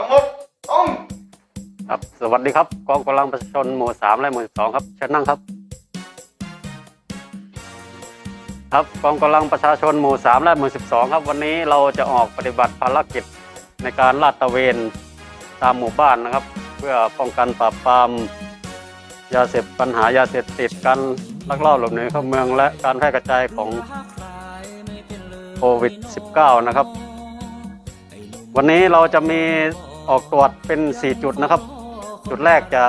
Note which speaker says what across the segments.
Speaker 1: ทั้งหมดต้อง
Speaker 2: ครับสวัสดีครับกองกำลังประชาชนหมู่สามและหมู่สองครับเชิญนั่งครับ ครับกองกำลังประชาชนหมู่สามและหมู่สิบสองครับ วันนี้เราจะออกปฏิบัติภารกิจในการลาดตระเวนตามหมู่บ้านนะครับ เพื่อป้องกันปราบปรามยาเสพปัญหายาเสพติดการลักลอบหลบหนีเข้าเมืองและการแพร่กระจายของโควิด -19 นะครับ วันนี้เราจะมี ออกตรวจเป็น 4 จุดนะครับ จุดแรกจะ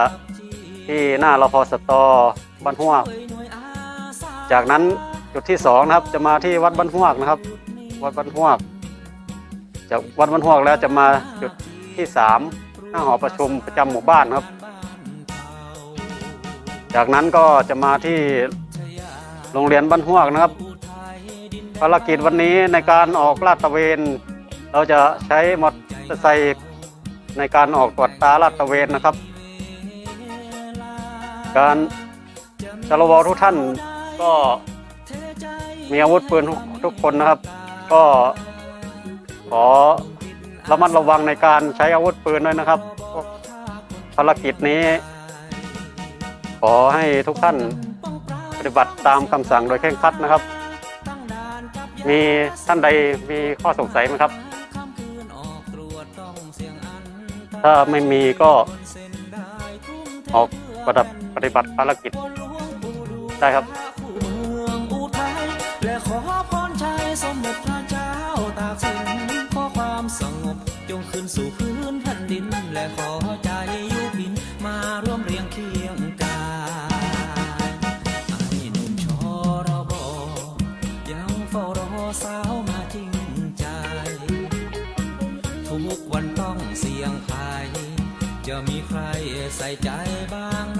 Speaker 2: ที่หน้ารพสตอบ้านห้วก จากนั้นจุดที่2นะครับจะมาที่วัดบ้านห้วกนะครับ วัดบ้านห้วก จากวัดบ้านห้วกแล้วจะมาจุดที่3หน้าหอประชุมประจำหมู่บ้านครับ จากนั้นก็จะมาที่โรงเรียนบ้านห้วกนะครับ ภารกิจวันนี้ในการออกลาดตระเวน เราจะใช้มอเตอร์ไซค์ ในการออกตรวจตาลาดตระเวนนะครับ การชลวทุกท่านก็มีอาวุธปืนทุกคนนะครับ ก็ขอระมัดระวังในการใช้อาวุธปืนด้วยนะครับ ภารกิจนี้ ขอให้ทุกท่านปฏิบัติตามคำสั่งโดยเคร่งครัดนะครับ มีท่านใดมีข้อสงสัยไหมครับ ถ้าไม่มีก็ออกปฏิบัติปฏิบัติภารกิจได้ครับ
Speaker 3: และขอพรชัยสมเด็จพระเจ้าตากสินขอความสงบจงคืนสู่พื้นแผ่นดิน และขอใจอยู่พินมาร่วมเรียงเคียงกายไอ้หนุ่มชอรบยังเฝ้ารอสาว ต้องเสี่ยงภัยจะมีใครใส่ใจบ้าง